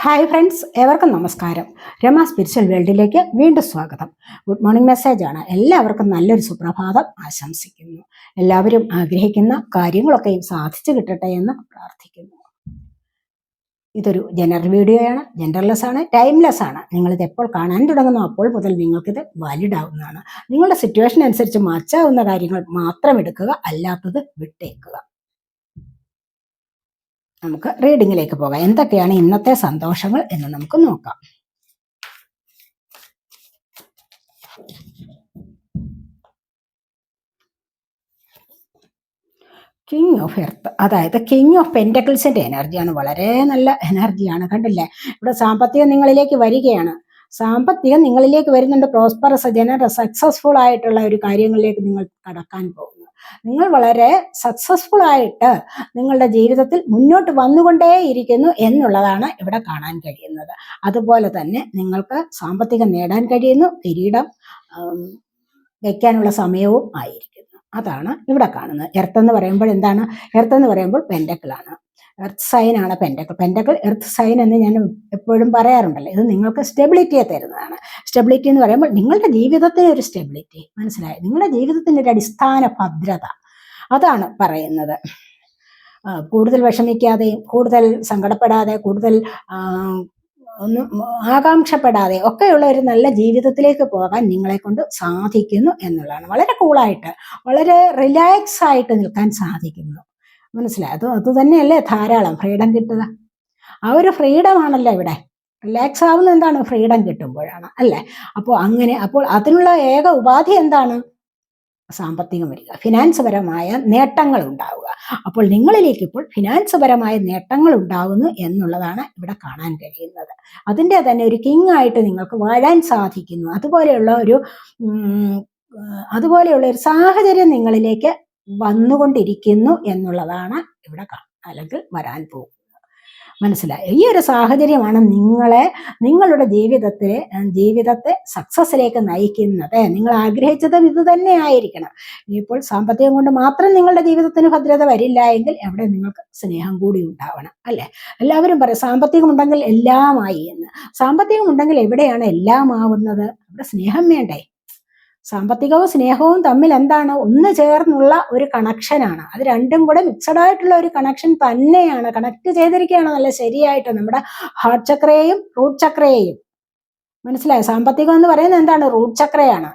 Hi friends ഏവർക്കും നമസ്കാരം. Rama spiritual വേൾഡിലേക്ക് വീണ്ടും സ്വാഗതം. ഗുഡ് മോർണിംഗ് മെസ്സേജ് ആണ്. എല്ലാവർക്കും നല്ലൊരു സുപ്രഭാതം ആശംസിക്കുന്നു. എല്ലാവരും ആഗ്രഹിക്കുന്ന കാര്യങ്ങളൊക്കെയും സാധിച്ചു കിട്ടട്ടെ എന്ന് പ്രാർത്ഥിക്കുന്നു. ഇതൊരു ജനറൽ വീഡിയോയാണ് ജനറൽലെസ് ആണ്. ടൈംലെസ് ആണ്. നിങ്ങളിത് എപ്പോൾ കാണാൻ തുടങ്ങുന്നു അപ്പോൾ മുതൽ നിങ്ങൾക്കിത് വാലിഡ് ആവുന്നതാണ്. നിങ്ങളുടെ സിറ്റുവേഷൻ അനുസരിച്ച് മാച്ചാവുന്ന കാര്യങ്ങൾ മാത്രം എടുക്കുക അല്ലാത്തത് വിട്ടേക്കുക. നമുക്ക് റീഡിങ്ങിലേക്ക് പോകാം. എന്തൊക്കെയാണ് ഇന്നത്തെ സന്തോഷങ്ങൾ എന്ന് നമുക്ക് നോക്കാം. കിങ് ഓഫ് എർത്ത് അതായത് കിങ് ഓഫ് പെന്റക്കിൾസിന്റെ എനർജിയാണ് വളരെ നല്ല എനർജിയാണ് കണ്ടില്ലേ? ഇവിടെ സാമ്പത്തികം നിങ്ങളിലേക്ക് വരികയാണ്. സാമ്പത്തികം നിങ്ങളിലേക്ക് വരുന്നുണ്ട്. പ്രോസ്പറസ് ജനറ സക്സസ്ഫുൾ ആയിട്ടുള്ള ഒരു കാര്യങ്ങളിലേക്ക് നിങ്ങൾ കടക്കാൻ പോകുന്നു. നിങ്ങൾ വളരെ സക്സസ്ഫുൾ ആയിട്ട് നിങ്ങളുടെ ജീവിതത്തിൽ മുന്നോട്ട് വന്നുകൊണ്ടേയിരിക്കുന്നു എന്നുള്ളതാണ് ഇവിടെ കാണാൻ കഴിയുന്നത്. അതുപോലെ തന്നെ നിങ്ങൾക്ക് സാമ്പത്തികം നേടാൻ കഴിയുന്നു കിരീടം വയ്ക്കാനുള്ള സമയവും ആയിരിക്കുന്നു. അതാണ് ഇവിടെ കാണുന്നത്. എർത്ത് എന്ന് പറയുമ്പോൾ എന്താണ്? എർത്ത് എന്ന് പറയുമ്പോൾ പെൻഡക്കിളാണ് എർത്ത് സൈൻ ആണ് പെൻഡക്കിൾ പെൻഡക്കിൾ എർത്ത് സൈൻ എന്ന് ഞാൻ എപ്പോഴും പറയാറുണ്ടല്ലോ. ഇത് നിങ്ങൾക്ക് സ്റ്റെബിലിറ്റിയെ തരുന്നതാണ്. സ്റ്റെബിലിറ്റി എന്ന് പറയുമ്പോൾ നിങ്ങളുടെ ജീവിതത്തിന് ഒരു സ്റ്റെബിലിറ്റി മനസ്സിലായി? നിങ്ങളുടെ ജീവിതത്തിന്റെ ഒരു അടിസ്ഥാന ഭദ്രത. അതാണ് പറയുന്നത്. കൂടുതൽ വിഷമിക്കാതെയും കൂടുതൽ സങ്കടപ്പെടാതെ കൂടുതൽ ഒന്നും ആകാംക്ഷപ്പെടാതെ ഒക്കെയുള്ള ഒരു നല്ല ജീവിതത്തിലേക്ക് പോകാൻ നിങ്ങളെ കൊണ്ട് സാധിക്കുന്നു എന്നുള്ളതാണ്. വളരെ കൂളായിട്ട് വളരെ റിലാക്സ് ആയിട്ട് നിൽക്കാൻ സാധിക്കുന്നു. മനസ്സിലായി? അത് അത് തന്നെയല്ലേ ധാരാളം ഫ്രീഡം കിട്ടുക? ആ ഒരു ഫ്രീഡം ആണല്ലോ ഇവിടെ. റിലാക്സ് ആവുന്ന എന്താണ്? ഫ്രീഡം കിട്ടുമ്പോഴാണ് അല്ലേ? അപ്പോൾ അങ്ങനെ അപ്പോൾ അതിനുള്ള ഏക ഉപാധി എന്താണ്? സാമ്പത്തികം വരിക. ഫിനാൻസ് പരമായ നേട്ടങ്ങൾ ഉണ്ടാവുക. അപ്പോൾ നിങ്ങളിലേക്ക് ഇപ്പോൾ ഫിനാൻസ് പരമായ നേട്ടങ്ങൾ ഉണ്ടാകുന്നു എന്നുള്ളതാണ് ഇവിടെ കാണാൻ കഴിയുന്നത്. അതിന്റെ തന്നെ ഒരു കിങ് ആയിട്ട് നിങ്ങൾക്ക് വാഴാൻ സാധിക്കുന്നു. അതുപോലെയുള്ള ഒരു അതുപോലെയുള്ള ഒരു സാഹചര്യം നിങ്ങളിലേക്ക് വന്നുകൊണ്ടിരിക്കുന്നു എന്നുള്ളതാണ് ഇവിടെ അല്ലെങ്കിൽ വരാൻ പോകുന്നത്. മനസ്സിലായി? ഈ ഒരു സാഹചര്യമാണ് നിങ്ങളെ നിങ്ങളുടെ ജീവിതത്തെ ജീവിതത്തെ സക്സസ്സിലേക്ക് നയിക്കുന്നത്. നിങ്ങൾ ആഗ്രഹിച്ചത് ഇത് തന്നെ ആയിരിക്കണം. ഇപ്പോൾ സാമ്പത്തികം കൊണ്ട് മാത്രം നിങ്ങളുടെ ജീവിതത്തിന് ഭദ്രത വരില്ല എങ്കിൽ എവിടെ നിങ്ങൾക്ക് സ്നേഹം കൂടി ഉണ്ടാവണം അല്ലെ? എല്ലാവരും പറയും സാമ്പത്തികം ഉണ്ടെങ്കിൽ എല്ലാമായി എന്ന്. സാമ്പത്തികം ഉണ്ടെങ്കിൽ എവിടെയാണ് എല്ലാം ആവുന്നത് അവിടെ സ്നേഹം വേണ്ടേ? സാമ്പത്തികവും സ്നേഹവും തമ്മിൽ എന്താണ്? ഒന്ന് ചേർന്നുള്ള ഒരു കണക്ഷനാണ് അത് രണ്ടും കൂടെ മിക്സഡ് ആയിട്ടുള്ള ഒരു കണക്ഷൻ തന്നെയാണ്. കണക്ട് ചെയ്തിരിക്കുകയാണ്. നല്ല ശരിയായിട്ട് നമ്മുടെ ഹാർട്ട് ചക്രയെയും റൂട്ട് ചക്രയെയും മനസ്സിലായോ? സാമ്പത്തികം എന്ന് പറയുന്നത് എന്താണ്? റൂട്ട് ചക്രയാണ്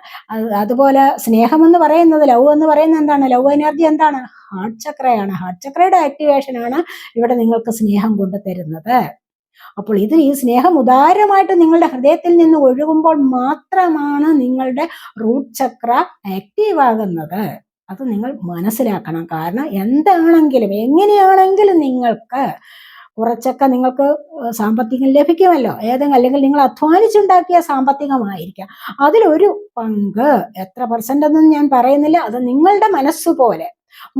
അതുപോലെ സ്നേഹം എന്ന് പറയുന്നത് ലവ് എന്ന് പറയുന്നത് എന്താണ്? ലവ് എനർജി എന്താണ്? ഹാർട്ട് ചക്രയാണ് ഹാർട്ട് ചക്രയുടെ ആക്ടിവേഷനാണ് ഇവിടെ നിങ്ങൾക്ക് സ്നേഹം കൊണ്ടുതരുന്നത് അപ്പോൾ ഇത് ഈ സ്നേഹം ഉദാരമായിട്ട് നിങ്ങളുടെ ഹൃദയത്തിൽ നിന്ന് ഒഴുകുമ്പോൾ മാത്രമാണ് നിങ്ങളുടെ റൂട്ട് ചക്ര ആക്റ്റീവ് ആകുന്നത്. അത് നിങ്ങൾ മനസ്സിലാക്കണം. കാരണം എന്താണെങ്കിലും എങ്ങനെയാണെങ്കിലും നിങ്ങൾക്ക് കുറച്ചൊക്കെ നിങ്ങൾക്ക് സാമ്പത്തികം ലഭിക്കുമല്ലോ. ഏതെങ്കിലും അല്ലെങ്കിൽ നിങ്ങൾ അധ്വാനിച്ചുണ്ടാക്കിയ സാമ്പത്തികമായിരിക്കാം. അതിലൊരു പങ്ക് എത്ര പെർസെന്റ് എന്നൊന്നും ഞാൻ പറയുന്നില്ല. അത് നിങ്ങളുടെ മനസ്സുപോലെ.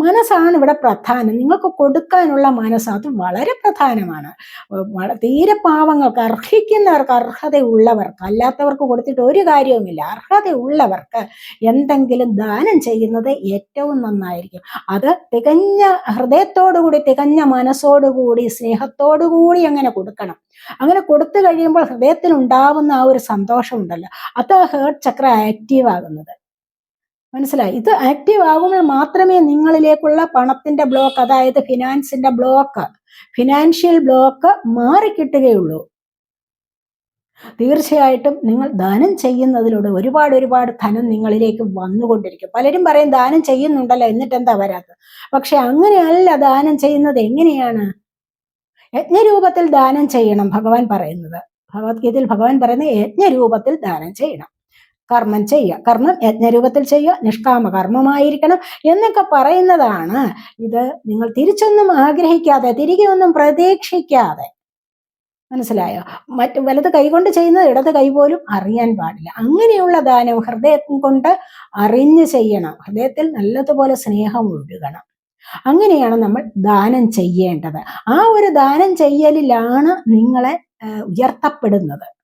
മനസ്സാണ് ഇവിടെ പ്രധാനം. നിങ്ങൾക്ക് കൊടുക്കാനുള്ള മനസ്സ് അത് വളരെ പ്രധാനമാണ്. തീരെ പാവങ്ങൾക്ക് അർഹിക്കുന്നവർക്ക് അർഹതയുള്ളവർക്ക് അല്ലാത്തവർക്ക് കൊടുത്തിട്ട് ഒരു കാര്യവുമില്ല. അർഹതയുള്ളവർക്ക് എന്തെങ്കിലും ദാനം ചെയ്യുന്നത് ഏറ്റവും നന്നായിരിക്കും. അത് തികഞ്ഞ ഹൃദയത്തോടുകൂടി തികഞ്ഞ മനസ്സോടുകൂടി സ്നേഹത്തോടുകൂടി അങ്ങനെ കൊടുക്കണം. അങ്ങനെ കൊടുത്തു കഴിയുമ്പോൾ ഹൃദയത്തിൽ ഉണ്ടാവുന്ന ആ ഒരു സന്തോഷമുണ്ടല്ലോ. അത് ഹേർട്ട് ചക്ര ആക്റ്റീവ് ആകുന്നത്. മനസ്സിലായി? ഇത് ആക്റ്റീവ് ആകുമ്പോൾ മാത്രമേ നിങ്ങളിലേക്കുള്ള പണത്തിന്റെ ബ്ലോക്ക് അതായത് ഫിനാൻസിന്റെ ബ്ലോക്ക് ഫിനാൻഷ്യൽ ബ്ലോക്ക് മാറിക്കിട്ടുകയുള്ളൂ തീർച്ചയായിട്ടും നിങ്ങൾ ദാനം ചെയ്യുന്നതിലൂടെ ഒരുപാട് ഒരുപാട് ധനം നിങ്ങളിലേക്ക് വന്നുകൊണ്ടിരിക്കും. പലരും പറയും ദാനം ചെയ്യുന്നുണ്ടല്ലോ എന്നിട്ട് എന്താ വരാത്തത്? പക്ഷെ അങ്ങനെയല്ല ദാനം ചെയ്യുന്നത്. എങ്ങനെയാണ്? യജ്ഞരൂപത്തിൽ ദാനം ചെയ്യണം ഭഗവാൻ പറയുന്നത്. ഭഗവത്ഗീതയിൽ ഭഗവാൻ പറയുന്നത് യജ്ഞരൂപത്തിൽ ദാനം ചെയ്യണം. കർമ്മം ചെയ്യുക. കർമ്മം യജ്ഞരൂപത്തിൽ ചെയ്യുക നിഷ്കാമ കർമ്മമായിരിക്കണം എന്നൊക്കെ പറയുന്നതാണ്. ഇത് നിങ്ങൾ തിരിച്ചൊന്നും ആഗ്രഹിക്കാതെ തിരികെ ഒന്നും പ്രതീക്ഷിക്കാതെ. മനസ്സിലായോ? മറ്റ് വലത് കൈകൊണ്ട് ചെയ്യുന്നത് ഇടത് കൈ പോലും അറിയാൻ പാടില്ല. അങ്ങനെയുള്ള ദാനം ഹൃദയം കൊണ്ട് അറിഞ്ഞ് ചെയ്യണം. ഹൃദയത്തിൽ നല്ലതുപോലെ സ്നേഹം ഒഴുകണം. അങ്ങനെയാണ് നമ്മൾ ദാനം ചെയ്യേണ്ടത്. ആ ഒരു ദാനം ചെയ്യലിലാണ് നിങ്ങളെ ഉയർത്തപ്പെടുന്നത്.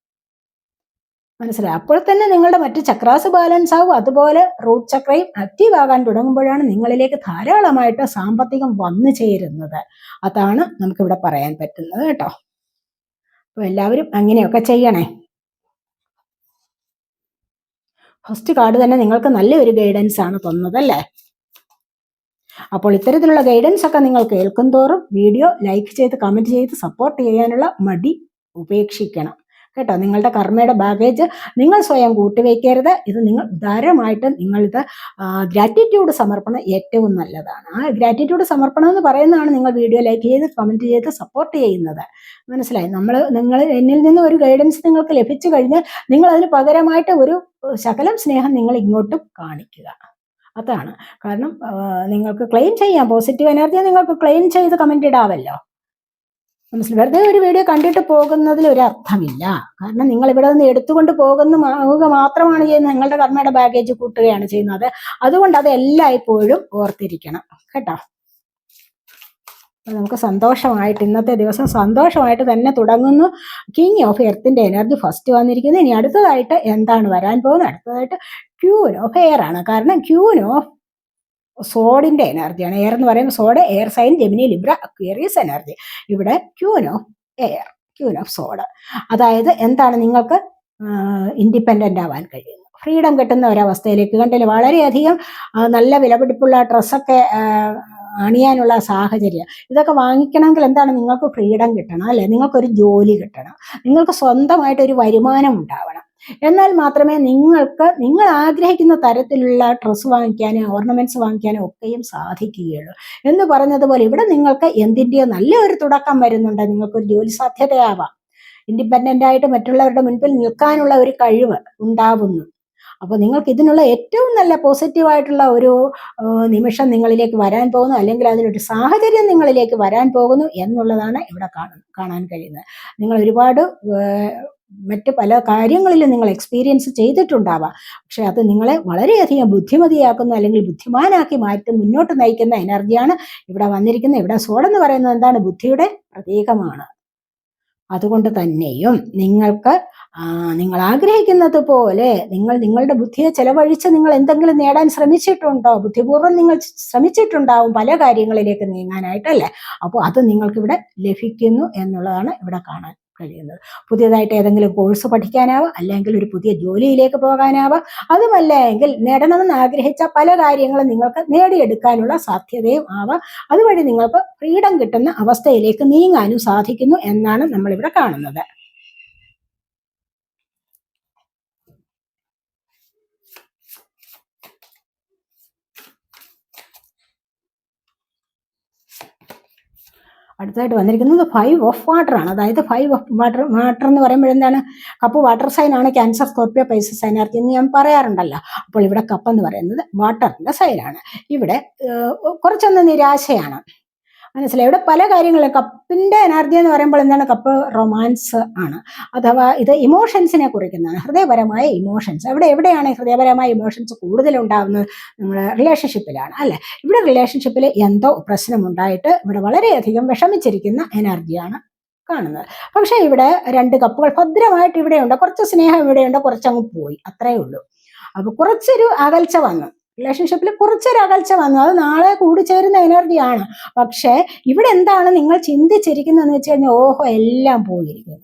മനസ്സിലായി. അപ്പോൾ തന്നെ നിങ്ങളുടെ മറ്റ് ചക്രാസ് ബാലൻസ് ആവും. അതുപോലെ റൂട്ട് ചക്രയും ആക്റ്റീവ് ആകാൻ തുടങ്ങുമ്പോഴാണ് നിങ്ങളിലേക്ക് ധാരാളമായിട്ട് സാമ്പത്തികം വന്നു ചേരുന്നത്. അതാണ് നമുക്കിവിടെ പറയാൻ പറ്റുന്നത് കേട്ടോ. അപ്പോൾ എല്ലാവരും അങ്ങനെയൊക്കെ ചെയ്യണേ. ഫസ്റ്റ് കാർഡ് തന്നെ നിങ്ങൾക്ക് നല്ലൊരു ഗൈഡൻസ് ആണ് തന്നത് അല്ലേ അപ്പോൾ ഇത്തരത്തിലുള്ള ഗൈഡൻസ് ഒക്കെ നിങ്ങൾ കേൾക്കും തോറും വീഡിയോ ലൈക്ക് ചെയ്ത് കമന്റ് ചെയ്ത് സപ്പോർട്ട് ചെയ്യാനുള്ള മടി ഉപേക്ഷിക്കണം. കേട്ടോ? നിങ്ങളുടെ കർമ്മയുടെ ബാഗേജ് നിങ്ങൾ സ്വയം കൂട്ടിവെക്കരുത് ഇത് നിങ്ങൾ ഉദാരമായിട്ട് നിങ്ങളിത് ഗ്രാറ്റിറ്റ്യൂഡ് സമർപ്പണം ഏറ്റവും നല്ലതാണ്. ആ ഗ്രാറ്റിറ്റ്യൂഡ് സമർപ്പണം എന്ന് പറയുന്നതാണ് നിങ്ങൾ വീഡിയോ ലൈക്ക് ചെയ്ത് കമന്റ് ചെയ്ത് സപ്പോർട്ട് ചെയ്യുന്നത്. മനസ്സിലായി? നമ്മൾ നിങ്ങൾ എന്നിൽ നിന്ന് ഒരു ഗൈഡൻസ് നിങ്ങൾക്ക് ലഭിച്ചു കഴിഞ്ഞാൽ നിങ്ങൾ അതിന് പകരമായിട്ട് ഒരു ശകലം സ്നേഹം നിങ്ങൾ ഇങ്ങോട്ടും കാണിക്കുക. അതാണ്. കാരണം നിങ്ങൾക്ക് ക്ലെയിം ചെയ്യാം. പോസിറ്റീവ് എനർജി നിങ്ങൾക്ക് ക്ലെയിം ചെയ്ത് കമന്റ് ഇടാമല്ലോ മനസ്സിലായി വെറുതെ ഒരു വീഡിയോ കണ്ടിട്ട് പോകുന്നതിൽ ഒരു അർത്ഥമില്ല. കാരണം നിങ്ങൾ ഇവിടെ നിന്ന് എടുത്തുകൊണ്ട് പോകുന്ന മാത്രമാണ് ചെയ്യുന്നത്. നിങ്ങളുടെ കർമ്മയുടെ ബാഗേജ് കൂട്ടുകയാണ് ചെയ്യുന്നത്. അതുകൊണ്ട് അത് എല്ലായ്പ്പോഴും ഓർത്തിരിക്കണം. കേട്ടോ? നമുക്ക് സന്തോഷമായിട്ട് ഇന്നത്തെ ദിവസം സന്തോഷമായിട്ട് തന്നെ തുടങ്ങുന്നു. കിങ് ഓഫ് എർത്തിന്റെ എനർജി ഫസ്റ്റ് വന്നിരിക്കുന്നു. ഇനി അടുത്തതായിട്ട് എന്താണ് വരാൻ പോകുന്നത്? അടുത്തതായിട്ട് ക്യൂൻ ഓഫ് എയർ ആണ്. കാരണം ക്യൂൻ ഓഫ് സോഡിന്റെ എനർജിയാണ്. എയർ എന്ന് പറയുന്നത് sword air sign Gemini Libra Aquarius energy ഇവിടെ queen of air queen of sword അതായത് എന്താണ് നിങ്ങൾക്ക് ഇൻഡിപെൻഡന്റ് ആവാൻ കഴിയുന്നത്. ഫ്രീഡം കിട്ടുന്ന ഒരവസ്ഥയിലേക്ക് കണ്ടില്ല? വളരെയധികം നല്ല വിലപിടിപ്പുള്ള ഡ്രസ്സൊക്കെ അണിയാനുള്ള സാഹചര്യം. ഇതൊക്കെ വാങ്ങിക്കണമെങ്കിൽ എന്താണ്? നിങ്ങൾക്ക് ഫ്രീഡം കിട്ടണം അല്ലെ? നിങ്ങൾക്കൊരു ജോലി കിട്ടണം. നിങ്ങൾക്ക് സ്വന്തമായിട്ട് ഒരു വരുമാനം ഉണ്ടാവണം. എന്നാൽ മാത്രമേ നിങ്ങൾക്ക് നിങ്ങൾ ആഗ്രഹിക്കുന്ന തരത്തിലുള്ള ഡ്രസ്സ് വാങ്ങിക്കാനും ഓർണമെന്റ്സ് വാങ്ങിക്കാനും ഒക്കെയും സാധിക്കുകയുള്ളൂ. എന്ന് പറഞ്ഞതുപോലെ ഇവിടെ നിങ്ങൾക്ക് എന്തിന്റെയോ നല്ല ഒരു തുടക്കം വരുന്നുണ്ട്. നിങ്ങൾക്കൊരു ജോലി സാധ്യതയാവാം. ഇൻഡിപെൻഡന്റ് ആയിട്ട് മറ്റുള്ളവരുടെ മുൻപിൽ നിൽക്കാനുള്ള ഒരു കഴിവ് ഉണ്ടാവുന്നു. അപ്പോൾ നിങ്ങൾക്ക് ഇതിനുള്ള ഏറ്റവും നല്ല പോസിറ്റീവായിട്ടുള്ള ഒരു നിമിഷം നിങ്ങളിലേക്ക് വരാൻ പോകുന്നു. അല്ലെങ്കിൽ അതിനൊരു സാഹചര്യം നിങ്ങളിലേക്ക് വരാൻ പോകുന്നു എന്നുള്ളതാണ് ഇവിടെ കാണുന്നത് കാണാൻ കഴിയുന്നത്. നിങ്ങൾ ഒരുപാട് മറ്റ് പല കാര്യങ്ങളിലും നിങ്ങൾ എക്സ്പീരിയൻസ് ചെയ്തിട്ടുണ്ടാവാം. പക്ഷെ അത് നിങ്ങളെ വളരെയധികം ബുദ്ധിമതിയാക്കുന്ന അല്ലെങ്കിൽ ബുദ്ധിമാനാക്കി മാറ്റി മുന്നോട്ട് നയിക്കുന്ന എനർജിയാണ് ഇവിടെ വന്നിരിക്കുന്നത്. ഇവിടെ സോഡെന്ന് പറയുന്നത് എന്താണ്? ബുദ്ധിയുടെ പ്രതീകമാണ്. അതുകൊണ്ട് തന്നെയും നിങ്ങൾക്ക് നിങ്ങൾ ആഗ്രഹിക്കുന്നത് പോലെ നിങ്ങൾ നിങ്ങളുടെ ബുദ്ധിയെ ചെലവഴിച്ച് നിങ്ങൾ എന്തെങ്കിലും നേടാൻ ശ്രമിച്ചിട്ടുണ്ടോ? ബുദ്ധിപൂർവം നിങ്ങൾ ശ്രമിച്ചിട്ടുണ്ടാവും പല കാര്യങ്ങളിലേക്ക് നീങ്ങാനായിട്ടല്ലേ? അപ്പോൾ അത് നിങ്ങൾക്കിവിടെ ലഭിക്കുന്നു എന്നുള്ളതാണ് ഇവിടെ കാണാൻ കഴിയുന്നത്. പുതിയതായിട്ട് ഏതെങ്കിലും കോഴ്സ് പഠിക്കാനാവാം അല്ലെങ്കിൽ ഒരു പുതിയ ജോലിയിലേക്ക് പോകാനാവാം. അതുമല്ല എങ്കിൽ നേടണമെന്ന് ആഗ്രഹിച്ച പല കാര്യങ്ങളും നിങ്ങൾക്ക് നേടിയെടുക്കാനുള്ള സാധ്യതയും ആവാം. അതുവഴി നിങ്ങൾക്ക് ഫ്രീഡം കിട്ടുന്ന അവസ്ഥയിലേക്ക് നീങ്ങാനും സാധിക്കുന്നു എന്നാണ് നമ്മളിവിടെ കാണുന്നത്. അടുത്തായിട്ട് വന്നിരിക്കുന്നത് ഫൈവ് ഓഫ് വാട്ടർ ആണ്. അതായത് ഫൈവ് ഓഫ് വാട്ടർ വാട്ടർ എന്ന് പറയുമ്പോൾ എന്താണ്? കപ്പ് വാട്ടർ സൈൻ ആണ് ക്യാൻസർ സ്കോർപ്പിയോ പൈസ സൈനാർത്ഥി എന്ന് ഞാൻ പറയാറുണ്ടല്ലോ. അപ്പോൾ ഇവിടെ കപ്പ് എന്ന് പറയുന്നത് വാട്ടറിന്റെ സൈനാണ് ഇവിടെ കുറച്ചൊന്ന് നിരാശയാണ്. മനസ്സിലായി. ഇവിടെ പല കാര്യങ്ങളും കപ്പിന്റെ എനർജി എന്ന് പറയുമ്പോൾ എന്താണ്? കപ്പ് റൊമാൻസ് ആണ്. അഥവാ ഇത് ഇമോഷൻസിനെ കുറിക്കുന്നതാണ്. ഹൃദയപരമായ ഇമോഷൻസ് അവിടെ എവിടെയാണ് ഹൃദയപരമായ ഇമോഷൻസ് കൂടുതൽ ഉണ്ടാകുന്നത് നമ്മുടെ റിലേഷൻഷിപ്പിലാണ് അല്ലെ? ഇവിടെ റിലേഷൻഷിപ്പിൽ എന്തോ പ്രശ്നമുണ്ടായിട്ട് ഇവിടെ വളരെയധികം വിഷമിച്ചിരിക്കുന്ന എനർജിയാണ് കാണുന്നത്. പക്ഷേ ഇവിടെ രണ്ട് കപ്പുകൾ ഭദ്രമായിട്ട് ഇവിടെയുണ്ട്. കുറച്ച് സ്നേഹം ഇവിടെയുണ്ട്. കുറച്ചങ്ങ് പോയി. അത്രയേ ഉള്ളൂ. അപ്പൊ കുറച്ചൊരു അകൽച്ച വന്നു. റിലേഷൻഷിപ്പിൽ കുറച്ചൊരു അകൽച്ച വന്നു. അത് നാളെ കൂടി ചേരുന്ന എനർജിയാണ്. പക്ഷേ ഇവിടെ എന്താണ് നിങ്ങൾ ചിന്തിച്ചിരിക്കുന്നതെന്ന് വെച്ച് കഴിഞ്ഞാൽ ഓഹോ എല്ലാം പോയിരിക്കുന്നു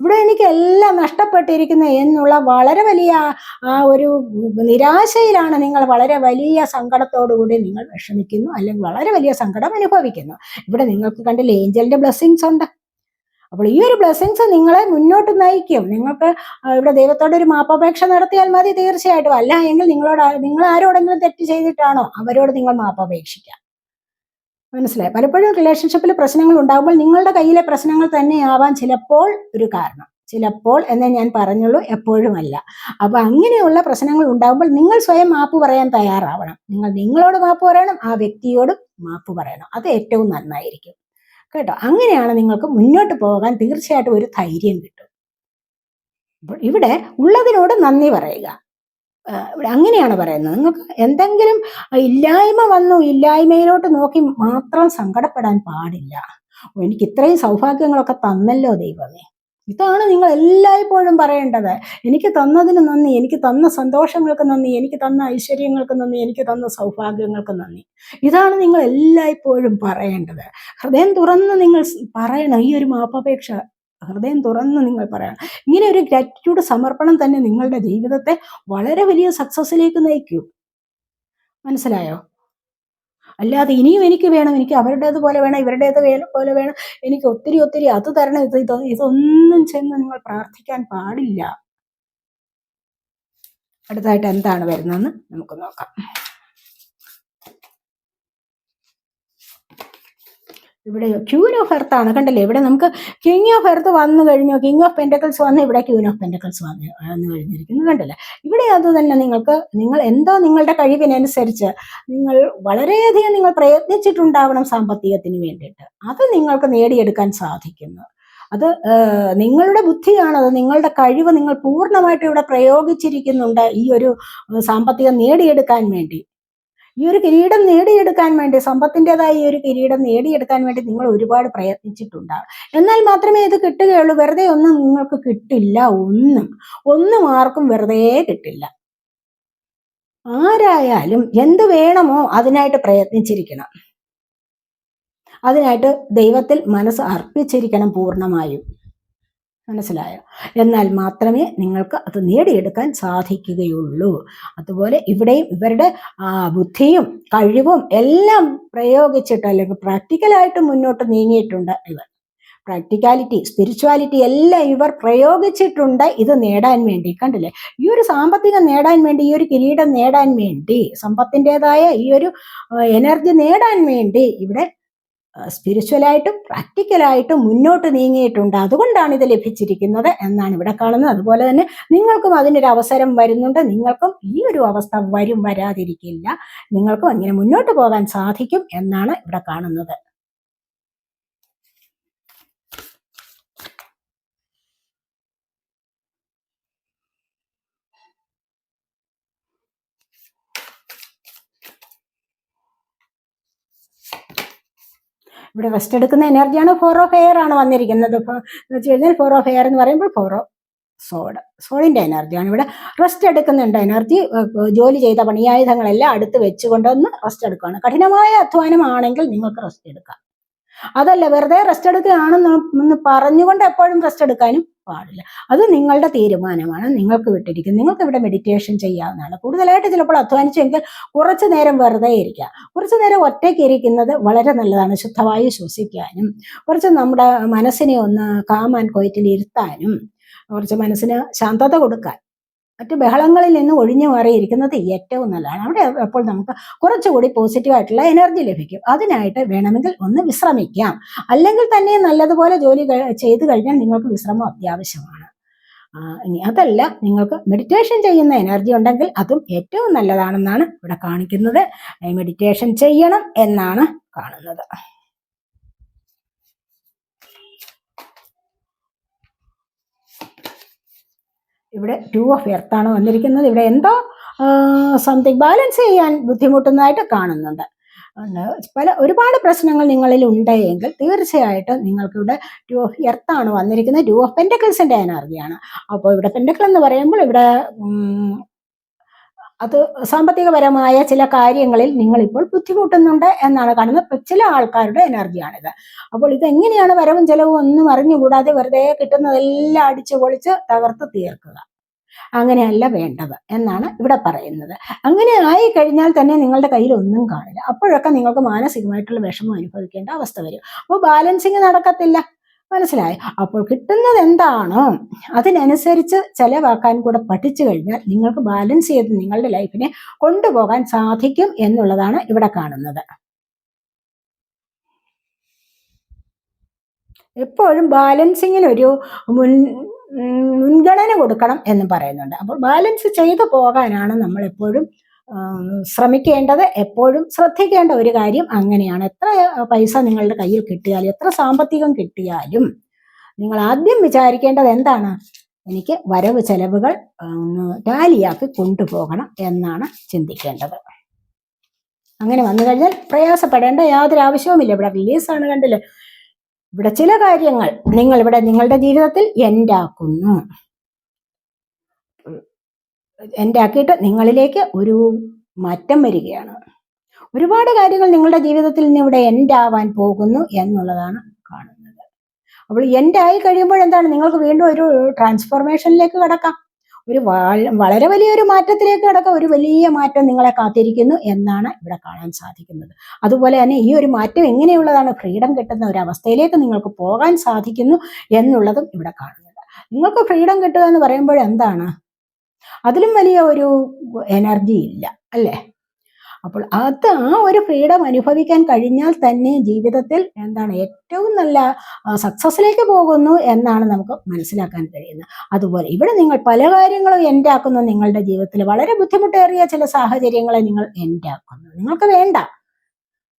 ഇവിടെ എനിക്ക് എല്ലാം നഷ്ടപ്പെട്ടിരിക്കുന്നു എന്നുള്ള വളരെ വലിയ ആ ഒരു നിരാശയിലാണ് നിങ്ങൾ വളരെ വലിയ സങ്കടത്തോടുകൂടി നിങ്ങൾ വിഷമിക്കുന്നു അല്ലെങ്കിൽ വളരെ വലിയ സങ്കടം അനുഭവിക്കുന്നു. ഇവിടെ നിങ്ങൾക്ക് കണ്ടില്ല ഏഞ്ചലിന്റെ ബ്ലെസ്സിങ്സ് ഉണ്ട്. അപ്പോൾ ഈ ഒരു ബ്ലെസ്സിങ്സ് നിങ്ങളെ മുന്നോട്ട് നയിക്കും. നിങ്ങൾക്ക് ഇവിടെ ദൈവത്തോട് ഒരു മാപ്പപേക്ഷ നടത്തിയാൽ മതി തീർച്ചയായിട്ടും. അല്ല എങ്കിൽ നിങ്ങളോട് നിങ്ങൾ ആരോടെങ്കിലും തെറ്റ് ചെയ്തിട്ടാണോ അവരോട് നിങ്ങൾ മാപ്പപേക്ഷിക്കാം മനസ്സിലായി? പലപ്പോഴും റിലേഷൻഷിപ്പിൽ പ്രശ്നങ്ങൾ ഉണ്ടാകുമ്പോൾ നിങ്ങളുടെ കയ്യിലെ പ്രശ്നങ്ങൾ തന്നെയാവാൻ ചിലപ്പോൾ ഒരു കാരണം. ചിലപ്പോൾ എന്നേ ഞാൻ പറഞ്ഞുള്ളൂ എപ്പോഴുമല്ല. അപ്പൊ അങ്ങനെയുള്ള പ്രശ്നങ്ങൾ ഉണ്ടാകുമ്പോൾ നിങ്ങൾ സ്വയം മാപ്പ് പറയാൻ തയ്യാറാവണം. നിങ്ങൾ നിങ്ങളോട് മാപ്പ് പറയണം ആ വ്യക്തിയോടും മാപ്പ് പറയണം. അത് ഏറ്റവും നന്നായിരിക്കും. കേട്ടോ? അങ്ങനെയാണ് നിങ്ങൾക്ക് മുന്നോട്ട് പോകാൻ തീർച്ചയായിട്ടും ഒരു ധൈര്യം കിട്ടും. ഇവിടെ ഉള്ളതിനോട് നന്ദി പറയുക. ഇവിടെ അങ്ങനെയാണ് പറയുന്നത്. നിങ്ങൾക്ക് എന്തെങ്കിലും ഇല്ലായ്മ വന്നു ഇല്ലായ്മയിലോട്ട് നോക്കി മാത്രം സങ്കടപ്പെടാൻ പാടില്ല. എനിക്ക് ഇത്രയും സൗഭാഗ്യങ്ങളൊക്കെ തന്നല്ലോ ദൈവമേ. ഇതാണ് നിങ്ങൾ എല്ലായ്പ്പോഴും പറയേണ്ടത്. എനിക്ക് തന്നതിന് നന്ദി എനിക്ക് തന്ന സന്തോഷങ്ങൾക്ക് നന്ദി എനിക്ക് തന്ന ഐശ്വര്യങ്ങൾക്ക് നന്ദി എനിക്ക് തന്ന സൗഭാഗ്യങ്ങൾക്ക് നന്ദി. ഇതാണ് നിങ്ങൾ എല്ലായ്പ്പോഴും പറയേണ്ടത്. ഹൃദയം തുറന്ന് നിങ്ങൾ പറയണം. ഈ ഒരു മാപ്പപേക്ഷ ഹൃദയം തുറന്ന് നിങ്ങൾ പറയണം. ഇങ്ങനെ ഒരു ഗ്രാറ്റിറ്റ്യൂഡ് സമർപ്പണം തന്നെ നിങ്ങളുടെ ജീവിതത്തെ വളരെ വലിയ സക്സസ്സിലേക്ക് നയിക്കൂ. മനസ്സിലായോ? അല്ലാതെ ഇനിയും എനിക്ക് വേണം എനിക്ക് അവരുടേത് പോലെ വേണം ഇവരുടേത് പോലെ വേണം എനിക്ക് ഒത്തിരി ഒത്തിരി അത് തരണം. ഇത് ഇത് ഇതൊന്നും ചെന്ന് നിങ്ങൾ പ്രാർത്ഥിക്കാൻ പാടില്ല. അടുത്തായിട്ട് എന്താണ് വരുന്നതെന്ന് നമുക്ക് നോക്കാം. ഇവിടെ ക്യൂൻ ഓഫ് എർത്ത് ആണ്. കണ്ടല്ലേ? ഇവിടെ നമുക്ക് കിങ് ഓഫ് എർത്ത് വന്നു കഴിഞ്ഞു. കിങ് ഓഫ് പെന്റക്കിൾസ് വന്ന്. ഇവിടെ ക്യൂൻ ഓഫ് പെന്റക്കിൾസ് വന്ന് വന്നു കഴിഞ്ഞിരിക്കുന്നു. കണ്ടല്ലേ? ഇവിടെ അത് തന്നെ നിങ്ങൾക്ക് നിങ്ങൾ എന്തോ നിങ്ങളുടെ കഴിവിനനുസരിച്ച് നിങ്ങൾ വളരെയധികം നിങ്ങൾ പ്രയത്നിച്ചിട്ടുണ്ടാവണം സാമ്പത്തികത്തിന് വേണ്ടിയിട്ട്. അത് നിങ്ങൾക്ക് നേടിയെടുക്കാൻ സാധിക്കുന്നു. അത് നിങ്ങളുടെ ബുദ്ധിയാണ്. അത് നിങ്ങളുടെ കഴിവ് നിങ്ങൾ പൂർണമായിട്ട് ഇവിടെ പ്രയോഗിച്ചിരിക്കുന്നുണ്ട് ഈ ഒരു സാമ്പത്തികം നേടിയെടുക്കാൻ വേണ്ടി. ഈ ഒരു കിരീടം നേടിയെടുക്കാൻ വേണ്ടി സമ്പത്തിന്റെതായ ഈ ഒരു കിരീടം നേടിയെടുക്കാൻ വേണ്ടി നിങ്ങൾ ഒരുപാട് പ്രയത്നിച്ചിട്ടുണ്ടാകും എന്നാൽ മാത്രമേ ഇത് കിട്ടുകയുള്ളൂ. വെറുതെ ഒന്നും നിങ്ങൾക്ക് കിട്ടില്ല. ഒന്നും ഒന്നും ആർക്കും വെറുതെ കിട്ടില്ല. ആരായാലും എന്ത് വേണമോ അതിനായിട്ട് പ്രയത്നിച്ചിരിക്കണം. അതിനായിട്ട് ദൈവത്തിൽ മനസ്സ് അർപ്പിച്ചിരിക്കണം പൂർണമായും. മനസ്സിലായോ? എന്നാൽ മാത്രമേ നിങ്ങൾക്ക് അത് നേടിയെടുക്കാൻ സാധിക്കുകയുള്ളൂ. അതുപോലെ ഇവിടെയും ഇവരുടെ ബുദ്ധിയും കഴിവും എല്ലാം പ്രയോഗിച്ചിട്ട് അല്ലെങ്കിൽ പ്രാക്ടിക്കലായിട്ട് മുന്നോട്ട് നീങ്ങിയിട്ടുണ്ട് ഇവർ. പ്രാക്ടിക്കാലിറ്റി സ്പിരിച്വാലിറ്റി എല്ലാം ഇവർ പ്രയോഗിച്ചിട്ടുണ്ട് ഇത് നേടാൻ വേണ്ടി. കണ്ടില്ലേ? ഈ ഒരു സാമ്പത്തികം നേടാൻ വേണ്ടി ഈ ഒരു കിരീടം നേടാൻ വേണ്ടി സമ്പത്തിന്റെതായ ഈ ഒരു എനർജി നേടാൻ വേണ്ടി ഇവിടെ സ്പിരിച്വലായിട്ടും പ്രാക്ടിക്കലായിട്ടും മുന്നോട്ട് നീങ്ങിയിട്ടുണ്ട്. അതുകൊണ്ടാണ് ഇത് ലഭിച്ചിരിക്കുന്നത് എന്നാണ് ഇവിടെ കാണുന്നത്. അതുപോലെ തന്നെ നിങ്ങൾക്കും അതിനൊരു അവസരം വരുന്നുണ്ട്. നിങ്ങൾക്കും ഈ ഒരു അവസ്ഥ വരും വരാതിരിക്കില്ല. നിങ്ങൾക്കും അങ്ങനെ മുന്നോട്ട് പോകാൻ സാധിക്കും എന്നാണ് ഇവിടെ കാണുന്നത്. ഇവിടെ റെസ്റ്റ് എടുക്കുന്ന എനർജിയാണ് ഫോർ ഓഫ് എയർ ആണ് വന്നിരിക്കുന്നത്. എന്ന് വെച്ച് കഴിഞ്ഞാൽ ഫോർ ഓഫ് എയർ എന്ന് പറയുമ്പോൾ ഫോർ ഓഫ് സോഡ് സോഡിന്റെ എനർജിയാണ് ഇവിടെ റെസ്റ്റ് എടുക്കുന്നുണ്ട്. എനർജി ജോലി ചെയ്ത പണിയായുധങ്ങളെല്ലാം അടുത്ത് വെച്ചുകൊണ്ടൊന്ന് റെസ്റ്റ് എടുക്കുകയാണ് കഠിനമായ അധ്വാനമാണെങ്കിൽ നിങ്ങൾക്ക് റെസ്റ്റ് എടുക്കാം. അതല്ല വെറുതെ റെസ്റ്റ് എടുക്കുകയാണെന്ന് പറഞ്ഞുകൊണ്ട് എപ്പോഴും റെസ്റ്റ് എടുക്കാനും പാടില്ല. അത് നിങ്ങളുടെ തീരുമാനമാണ്. നിങ്ങൾക്ക് വിട്ടിരിക്കുന്നത് നിങ്ങൾക്ക് ഇവിടെ മെഡിറ്റേഷൻ ചെയ്യാവുന്നതാണ്. കൂടുതലായിട്ട് ചിലപ്പോൾ അധ്വാനിച്ചെങ്കിൽ കുറച്ച് നേരം വെറുതെ ഇരിക്കുക. കുറച്ചു നേരം ഒറ്റയ്ക്ക് ഇരിക്കുന്നത് വളരെ നല്ലതാണ്. ശുദ്ധവായു ശ്വസിക്കാനും കുറച്ച് നമ്മുടെ മനസ്സിനെ ഒന്ന് കാമാൻ കൊയറ്റിൽ ഇരുത്താനും കുറച്ച് മനസ്സിന് ശാന്തത കൊടുക്കാൻ. മറ്റ് ബഹളങ്ങളിൽ നിന്ന് ഒഴിഞ്ഞു മാറിയിരിക്കുന്നത് ഏറ്റവും നല്ലതാണ്. അവിടെ അപ്പോൾ നമുക്ക് കുറച്ചുകൂടി പോസിറ്റീവ് ആയിട്ടുള്ള എനർജി ലഭിക്കും. അതിനായിട്ട് വേണമെങ്കിൽ ഒന്ന് വിശ്രമിക്കാം. അല്ലെങ്കിൽ തന്നെ നല്ലതുപോലെ ജോലി ചെയ്തു കഴിഞ്ഞാൽ നിങ്ങൾക്ക് വിശ്രമം അത്യാവശ്യമാണ്. ഇനി അതല്ല നിങ്ങൾക്ക് മെഡിറ്റേഷൻ ചെയ്യുന്ന എനർജി ഉണ്ടെങ്കിൽ അതും ഏറ്റവും നല്ലതാണെന്നാണ് ഇവിടെ കാണിക്കുന്നത്. മെഡിറ്റേഷൻ ചെയ്യണം എന്നാണ് കാണുന്നത്. ഇവിടെ ടു ഓഫ് എർത്താണ് വന്നിരിക്കുന്നത്? ഇവിടെ എന്തോ സംതിങ് ബാലൻസ് ചെയ്യാൻ ബുദ്ധിമുട്ടുന്നതായിട്ട് കാണുന്നുണ്ട്. പല ഒരുപാട് പ്രശ്നങ്ങൾ നിങ്ങളിൽ ഉണ്ടെങ്കിൽ തീർച്ചയായിട്ടും നിങ്ങൾക്കിവിടെ ടു ഓഫ് എർത്താണ് വന്നിരിക്കുന്നത്. ടു ഓഫ് പെൻഡക്കിൾസിന്റെ എനർജിയാണ് അപ്പോൾ ഇവിടെ പെൻഡക്കിൾ എന്ന് പറയുമ്പോൾ ഇവിടെ അത് സാമ്പത്തികപരമായ ചില കാര്യങ്ങളിൽ നിങ്ങൾ ഇപ്പോൾ ബുദ്ധിമുട്ടുന്നുണ്ട് എന്നാണ് കാണുന്നത് ചില ആൾക്കാരുടെ എനർജിയാണിത്. അപ്പോൾ ഇത് എങ്ങനെയാണ് വരവും ചെലവും ഒന്നും അറിഞ്ഞുകൂടാതെ വെറുതെ കിട്ടുന്നതെല്ലാം അടിച്ചു പൊളിച്ച് തകർത്ത് തീർക്കുക. അങ്ങനെയല്ല വേണ്ടത് എന്നാണ് ഇവിടെ പറയുന്നത്. അങ്ങനെ ആയി കഴിഞ്ഞാൽ തന്നെ നിങ്ങളുടെ കയ്യിൽ ഒന്നും കാണില്ല. അപ്പോഴൊക്കെ നിങ്ങൾക്ക് മാനസികമായിട്ടുള്ള വിഷമം അനുഭവിക്കേണ്ട അവസ്ഥ വരും. അപ്പോൾ ബാലൻസിങ് നടക്കത്തില്ല. മനസ്സിലായി? അപ്പോൾ കിട്ടുന്നത് എന്താണോ? അതിനനുസരിച്ച് ചെലവാക്കാൻ കൂടെ പഠിച്ചു കഴിഞ്ഞാൽ നിങ്ങൾക്ക് ബാലൻസ് ചെയ്ത് നിങ്ങളുടെ ലൈഫിനെ കൊണ്ടുപോകാൻ സാധിക്കും എന്നുള്ളതാണ് ഇവിടെ കാണുന്നത്. എപ്പോഴും ബാലൻസിങ്ങിനൊരു മുൻ മുൻഗണന കൊടുക്കണം എന്ന് പറയുന്നുണ്ട്. അപ്പോൾ ബാലൻസ് ചെയ്തു പോകാനാണ് നമ്മൾ എപ്പോഴും ശ്രമിക്കേണ്ടത് എപ്പോഴും ശ്രദ്ധിക്കേണ്ട ഒരു കാര്യം അങ്ങനെയാണ്. എത്ര പൈസ നിങ്ങളുടെ കയ്യിൽ കിട്ടിയാലും എത്ര സാമ്പത്തികം കിട്ടിയാലും നിങ്ങൾ ആദ്യം വിചാരിക്കേണ്ടത് എന്താണ്? എനിക്ക് വരവ് ചെലവുകൾ ടാലിയാക്കി കൊണ്ടുപോകണം എന്നാണ് ചിന്തിക്കേണ്ടത്. അങ്ങനെ വന്നു കഴിഞ്ഞാൽ പ്രയാസപ്പെടേണ്ട യാതൊരു ആവശ്യവുമില്ല. ഇവിടെ റിലീസാണ് കണ്ടില്ലേ? ഇവിടെ ചില കാര്യങ്ങൾ നിങ്ങൾ ഇവിടെ നിങ്ങളുടെ ജീവിതത്തിൽ എൻഡാക്കുന്നു എൻഡാക്കിയിട്ട് നിങ്ങളിലേക്ക് ഒരു മാറ്റം വരികയാണ്. ഒരുപാട് കാര്യങ്ങൾ നിങ്ങളുടെ ജീവിതത്തിൽ നിന്ന് ഇവിടെ എന്റെ ആവാൻ പോകുന്നു എന്നുള്ളതാണ് കാണുന്നത്. അപ്പോൾ എന്റെ ആയി കഴിയുമ്പോൾ എന്താണ്? നിങ്ങൾക്ക് വീണ്ടും ഒരു ട്രാൻസ്ഫോർമേഷനിലേക്ക് കടക്കാം. ഒരു വള- വളരെ വലിയൊരു മാറ്റത്തിലേക്ക് കടക്കാം. ഒരു വലിയ മാറ്റം നിങ്ങളെ കാത്തിരിക്കുന്നു എന്നാണ് ഇവിടെ കാണാൻ സാധിക്കുന്നത്. അതുപോലെ തന്നെ ഈ ഒരു മാറ്റം എങ്ങനെയുള്ളതാണ്? ഫ്രീഡം കിട്ടുന്ന ഒരു അവസ്ഥയിലേക്ക് നിങ്ങൾക്ക് പോകാൻ സാധിക്കുന്നു എന്നുള്ളതും ഇവിടെ കാണുന്നത്. നിങ്ങൾക്ക് ഫ്രീഡം കിട്ടുക എന്ന് പറയുമ്പോൾ എന്താണ്? അതിലും വലിയ ഒരു എനർജി ഇല്ല അല്ലേ? അപ്പോൾ അത് ആ ഒരു ഫ്രീഡം അനുഭവിക്കാൻ കഴിഞ്ഞാൽ തന്നെ ജീവിതത്തിൽ എന്താണ് ഏറ്റവും നല്ല സക്സസ്സിലേക്ക് പോകുന്നു എന്നാണ് നമുക്ക് മനസ്സിലാക്കാൻ കഴിയുന്നത്. അതുപോലെ ഇവിടെ നിങ്ങൾ പല കാര്യങ്ങളും എന്റെ ആക്കുന്നു. നിങ്ങളുടെ ജീവിതത്തിൽ വളരെ ബുദ്ധിമുട്ടേറിയ ചില സാഹചര്യങ്ങളെ നിങ്ങൾ എന്റെ ആക്കുന്നു. നിങ്ങൾക്ക് വേണ്ട.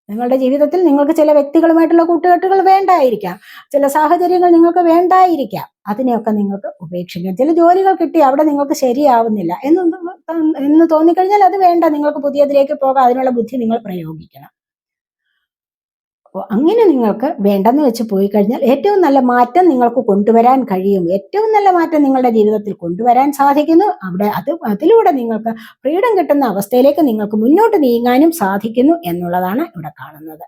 നിങ്ങളുടെ ജീവിതത്തിൽ നിങ്ങൾക്ക് ചില വ്യക്തികളുമായിട്ടുള്ള കൂട്ടുകെട്ടുകൾ വേണ്ടായിരിക്കാം. ചില സാഹചര്യങ്ങൾ നിങ്ങൾക്ക് വേണ്ടായിരിക്കാം. അതിനെയൊക്കെ നിങ്ങൾക്ക് ഉപേക്ഷിക്കാം. ചില ജോലികൾ കിട്ടി അവിടെ നിങ്ങൾക്ക് ശരിയാവുന്നില്ല. എന്ന് എന്ന് തോന്നിക്കഴിഞ്ഞാൽ അത് വേണ്ട. നിങ്ങൾക്ക് പുതിയതിലേക്ക് പോകാം. അതിനുള്ള ബുദ്ധി നിങ്ങൾ പ്രയോഗിക്കണം. അപ്പോൾ അങ്ങനെ നിങ്ങൾക്ക് വേണ്ടെന്ന് വെച്ച് പോയി കഴിഞ്ഞാൽ ഏറ്റവും നല്ല മാറ്റം നിങ്ങൾക്ക് കൊണ്ടുവരാൻ കഴിയും. ഏറ്റവും നല്ല മാറ്റം നിങ്ങളുടെ ജീവിതത്തിൽ കൊണ്ടുവരാൻ സാധിക്കുന്നു. അവിടെ അത് അതിലൂടെ നിങ്ങൾക്ക് ഫ്രീഡം കിട്ടുന്ന അവസ്ഥയിലേക്ക് നിങ്ങൾക്ക് മുന്നോട്ട് നീങ്ങാനും സാധിക്കുന്നു എന്നുള്ളതാണ് ഇവിടെ കാണുന്നത്.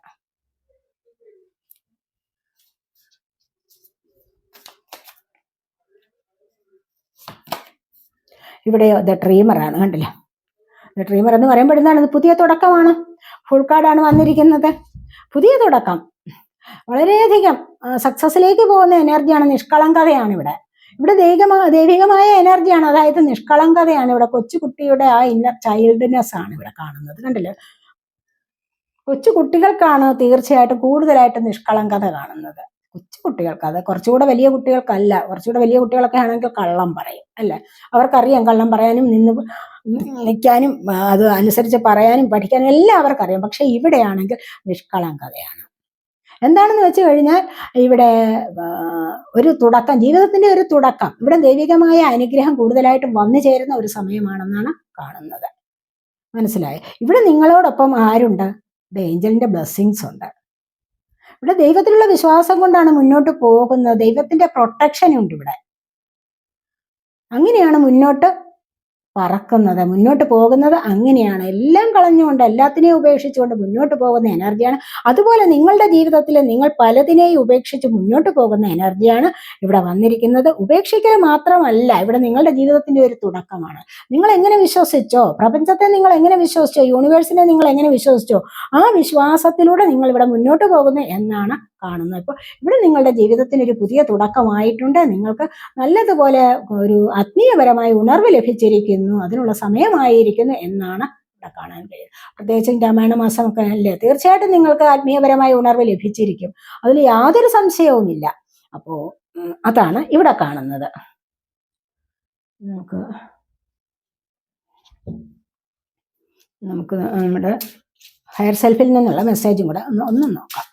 ഇവിടെ ദ ട്രീമറാണ് കണ്ടില്ലേ? ദ ട്രീമർ എന്ന് ഇത് പുതിയ തുടക്കമാണ്. ഫുൾ കാർഡാണ് വന്നിരിക്കുന്നത്. പുതിയ തുടക്കം. വളരെയധികം സക്സസിലേക്ക് പോകുന്ന എനർജിയാണ് നിഷ്കളങ്കതയാണ് ഇവിടെ. ഇവിടെ ദൈവമ ദൈവികമായ എനർജിയാണ് അതായത് നിഷ്കളങ്കതയാണ് ഇവിടെ. കൊച്ചുകുട്ടിയുടെ ആ ഇന്നർ ചൈൽഡ്നെസ് ആണ് ഇവിടെ കാണുന്നത്. കണ്ടില്ലേ? കൊച്ചു കുട്ടികൾക്കാണ് തീർച്ചയായിട്ടും കൂടുതലായിട്ട് നിഷ്കളങ്കത കാണുന്നത്. കൊച്ചു കുട്ടികൾക്ക് അത് കുറച്ചുകൂടെ വലിയ കുട്ടികൾക്കല്ല. കുറച്ചുകൂടെ വലിയ കുട്ടികളൊക്കെ ആണെങ്കിൽ കള്ളം പറയും അല്ലെ? അവർക്കറിയാം കള്ളം പറയാനും നിന്ന് നിൽക്കാനും അത് അനുസരിച്ച് പറയാനും പഠിക്കാനും എല്ലാം അവർക്കറിയാം പക്ഷെ ഇവിടെയാണെങ്കിൽ നിഷ്കളങ്കതയാണ് എന്താണെന്ന് വെച്ച് കഴിഞ്ഞാൽ ഇവിടെ ഒരു തുടക്കം ജീവിതത്തിന്റെ ഒരു തുടക്കം. ഇവിടെ ദൈവികമായ അനുഗ്രഹം കൂടുതലായിട്ടും വന്നു ചേരുന്ന ഒരു സമയമാണെന്നാണ് കാണുന്നത്. മനസ്സിലായി? ഇവിടെ നിങ്ങളോടൊപ്പം ആരുണ്ട്? ഇവിടെ ഏഞ്ചലിന്റെ ബ്ലെസ്സിങ്സ് ഉണ്ട്. ഇവിടെ ദൈവത്തിലുള്ള വിശ്വാസം കൊണ്ടാണ് മുന്നോട്ട് പോകുന്നത്. ദൈവത്തിന്റെ പ്രൊട്ടക്ഷൻ ഉണ്ട് ഇവിടെ. അങ്ങനെയാണ് മുന്നോട്ട് പറക്കുന്നത് മുന്നോട്ട് പോകുന്നത് അങ്ങനെയാണ്. എല്ലാം കളഞ്ഞുകൊണ്ട് എല്ലാത്തിനെയും ഉപേക്ഷിച്ചുകൊണ്ട് മുന്നോട്ട് പോകുന്ന എനർജിയാണ്. അതുപോലെ നിങ്ങളുടെ ജീവിതത്തിൽ നിങ്ങൾ പലതിനെയും ഉപേക്ഷിച്ച് മുന്നോട്ട് പോകുന്ന എനർജിയാണ് ഇവിടെ വന്നിരിക്കുന്നത്. ഉപേക്ഷിക്കൽ മാത്രമല്ല ഇവിടെ നിങ്ങളുടെ ജീവിതത്തിന്റെ ഒരു തുടക്കമാണ്. നിങ്ങൾ എങ്ങനെ വിശ്വസിച്ചോ പ്രപഞ്ചത്തെ നിങ്ങൾ എങ്ങനെ വിശ്വസിച്ചോ യൂണിവേഴ്സിനെ നിങ്ങൾ എങ്ങനെ വിശ്വസിച്ചോ ആ വിശ്വാസത്തിലൂടെ നിങ്ങൾ ഇവിടെ മുന്നോട്ട് പോകുന്നത് എന്നാണ് കാണുന്നത് ഇപ്പോൾ ഇവിടെ നിങ്ങളുടെ ജീവിതത്തിന് ഒരു പുതിയ തുടക്കമായിട്ടുണ്ട്. നിങ്ങൾക്ക് നല്ലതുപോലെ ഒരു ആത്മീയപരമായ ഉണർവ് ലഭിച്ചിരിക്കുന്നു. അതിനുള്ള സമയമായിരിക്കുന്നു എന്നാണ് ഇവിടെ കാണാൻ കഴിയും പ്രത്യേകിച്ചും രാമായണ മാസമൊക്കെ അല്ലേ? തീർച്ചയായിട്ടും നിങ്ങൾക്ക് ആത്മീയപരമായ ഉണർവ് ലഭിച്ചിരിക്കും. അതിൽ യാതൊരു സംശയവുമില്ല. അപ്പോൾ അതാണ് ഇവിടെ കാണുന്നത്. നമുക്ക് നമുക്ക് നമ്മുടെ ഹയർ സെൽഫിൽ നിന്നുള്ള മെസ്സേജും കൂടെ ഒന്ന് ഒന്ന് നോക്കാം.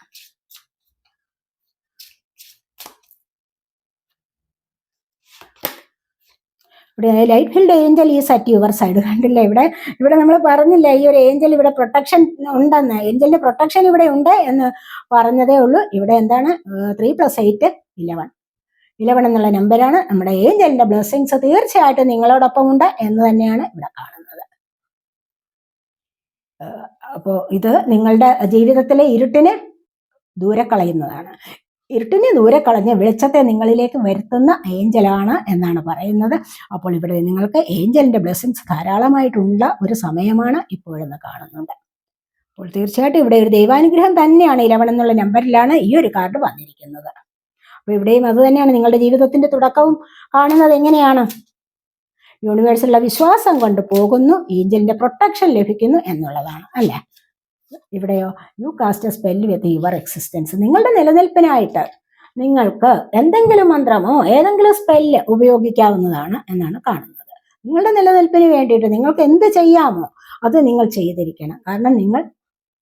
ഇവിടെ light field angel is at your side കണ്ടില്ലേ? ഇവിടെ ഇവിടെ നമ്മൾ പറഞ്ഞില്ല ഈ ഒരു ഏഞ്ചൽ ഇവിടെ പ്രൊട്ടക്ഷൻ ഉണ്ടെന്ന്. ഏഞ്ചലിന്റെ പ്രൊട്ടക്ഷൻ ഇവിടെ ഉണ്ട് എന്ന് പറഞ്ഞതേ ഉള്ളൂ. ഇവിടെ എന്താണ്? Three plus eight eleven eleven എന്നുള്ള നമ്പരാണ് നമ്മുടെ ഏഞ്ചലിന്റെ ബ്ലെസ്സിങ്സ് തീർച്ചയായിട്ടും നിങ്ങളോടൊപ്പം ഉണ്ട് എന്ന് തന്നെയാണ് ഇവിടെ കാണുന്നത്. അപ്പോൾ ഇത് നിങ്ങളുടെ ജീവിതത്തിലെ ഇരുട്ടിന് ദൂരെ കളയുന്നതാണ്. ഇരുട്ടിനെ ദൂരെ കളഞ്ഞ് വെളിച്ചത്തെ നിങ്ങളിലേക്ക് വരുത്തുന്ന ഏഞ്ചലാണ് എന്നാണ് പറയുന്നത്. അപ്പോൾ ഇവിടെ നിങ്ങൾക്ക് ഏഞ്ചലിന്റെ ബ്ലെസ്സിങ്സ് ധാരാളമായിട്ടുള്ള ഒരു സമയമാണ് ഇപ്പോഴെന്ന് കാണുന്നുണ്ട്. അപ്പോൾ തീർച്ചയായിട്ടും ഇവിടെ ഒരു ദൈവാനുഗ്രഹം തന്നെയാണ് ഇലവൻ എന്നുള്ള നമ്പറിലാണ് ഈ ഒരു കാർഡ് വന്നിരിക്കുന്നത്. അപ്പോൾ ഇവിടെയും അത് തന്നെയാണ് നിങ്ങളുടെ ജീവിതത്തിന്റെ തുടക്കവും കാണുന്നത് എങ്ങനെയാണ്? യൂണിവേഴ്സിലുള്ള വിശ്വാസം കൊണ്ട് പോകുന്നു ഏഞ്ചലിന്റെ പ്രൊട്ടക്ഷൻ ലഭിക്കുന്നു എന്നുള്ളതാണ് അല്ലേ? ഇവിടെയോ? You cast spell with your existence നിങ്ങളുടെ നിലനിൽപ്പിനായിട്ട് നിങ്ങൾക്ക് എന്തെങ്കിലും മന്ത്രമോ ഏതെങ്കിലും സ്പെല്ല് ഉപയോഗിക്കാവുന്നതാണ് എന്നാണ് കാണുന്നത്. നിങ്ങളുടെ നിലനിൽപ്പിന് വേണ്ടിയിട്ട് നിങ്ങൾക്ക് എന്ത് ചെയ്യാമോ അത് നിങ്ങൾ ചെയ്തിരിക്കണം. കാരണം നിങ്ങൾ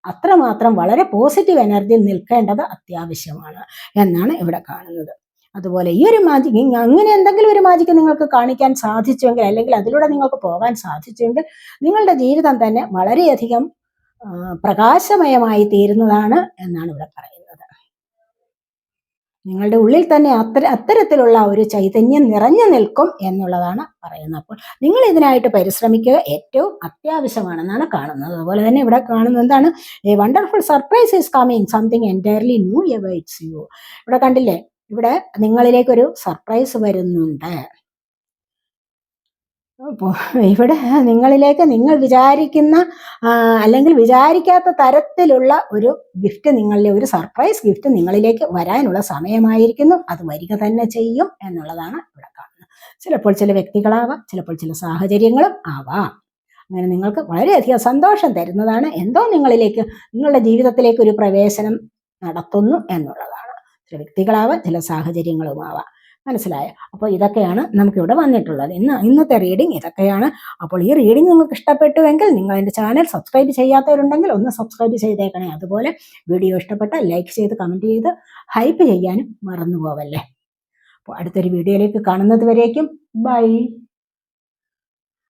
അത്രമാത്രം വളരെ പോസിറ്റീവ് എനർജി നിൽക്കേണ്ടത് അത്യാവശ്യമാണ് എന്നാണ് ഇവിടെ കാണുന്നത്. അതുപോലെ ഈ ഒരു മാജിക് അങ്ങനെ എന്തെങ്കിലും ഒരു മാജിക് നിങ്ങൾക്ക് കാണിക്കാൻ സാധിച്ചുവെങ്കിൽ അല്ലെങ്കിൽ അതിലൂടെ നിങ്ങൾക്ക് പോകാൻ സാധിച്ചുവെങ്കിൽ നിങ്ങളുടെ ജീവിതം തന്നെ വളരെയധികം പ്രകാശമയമായി തീരുന്നതാണ് എന്നാണ് ഇവിടെ പറയുന്നത്. നിങ്ങളുടെ ഉള്ളിൽ തന്നെ അത്തര അത്തരത്തിലുള്ള ഒരു ചൈതന്യം നിറഞ്ഞു നിൽക്കും എന്നുള്ളതാണ് പറയുന്നത്. അപ്പോൾ നിങ്ങൾ ഇതിനായിട്ട് പരിശ്രമിക്കുക. ഏറ്റവും അത്യാവശ്യമാണെന്നാണ് കാണുന്നത്. അതുപോലെ തന്നെ ഇവിടെ കാണുന്നത് എന്താണ്? A wonderful surprise is coming something entirely new awaits you ഇവിടെ കണ്ടില്ലേ? ഇവിടെ നിങ്ങളിലേക്കൊരു സർപ്രൈസ് വരുന്നുണ്ട്. ഇവിടെ നിങ്ങളിലേക്ക് നിങ്ങൾ വിചാരിക്കുന്ന അല്ലെങ്കിൽ വിചാരിക്കാത്ത തരത്തിലുള്ള ഒരു ഗിഫ്റ്റ് നിങ്ങളിലെ ഒരു സർപ്രൈസ് ഗിഫ്റ്റ് നിങ്ങളിലേക്ക് വരാനുള്ള സമയമായിരിക്കുന്നു. അത് വരിക തന്നെ ചെയ്യും എന്നുള്ളതാണ് ഇവിടെ കാണുന്നത്. ചിലപ്പോൾ ചില വ്യക്തികളാവാം ചിലപ്പോൾ ചില സാഹചര്യങ്ങളും ആവാം. അങ്ങനെ നിങ്ങൾക്ക് വളരെയധികം സന്തോഷം തരുന്നതാണ്. എന്തോ നിങ്ങളിലേക്ക് നിങ്ങളുടെ ജീവിതത്തിലേക്ക് ഒരു പ്രവേശനം നടത്തുന്നു എന്നുള്ളതാണ്. ചില വ്യക്തികളാവാം ചില സാഹചര്യങ്ങളുമാവാം. മനസ്സിലായോ? അപ്പോൾ ഇതൊക്കെയാണ് നമുക്കിവിടെ വന്നിട്ടുള്ളത്. ഇന്ന് ഇന്നത്തെ റീഡിംഗ് ഇതൊക്കെയാണ്. അപ്പോൾ ഈ റീഡിംഗ് നിങ്ങൾക്ക് ഇഷ്ടപ്പെട്ടുവെങ്കിൽ നിങ്ങൾ എന്റെ ചാനൽ സബ്സ്ക്രൈബ് ചെയ്യാത്തവരുണ്ടെങ്കിൽ ഒന്ന് സബ്സ്ക്രൈബ് ചെയ്തേക്കണേ. അതുപോലെ വീഡിയോ ഇഷ്ടപ്പെട്ട ലൈക്ക് ചെയ്ത് കമന്റ് ചെയ്ത് ഹൈപ്പ് ചെയ്യാനും മറന്നു പോവല്ലേ അപ്പോൾ അടുത്തൊരു വീഡിയോയിലേക്ക് കാണുന്നത് വരേക്കും. ബൈ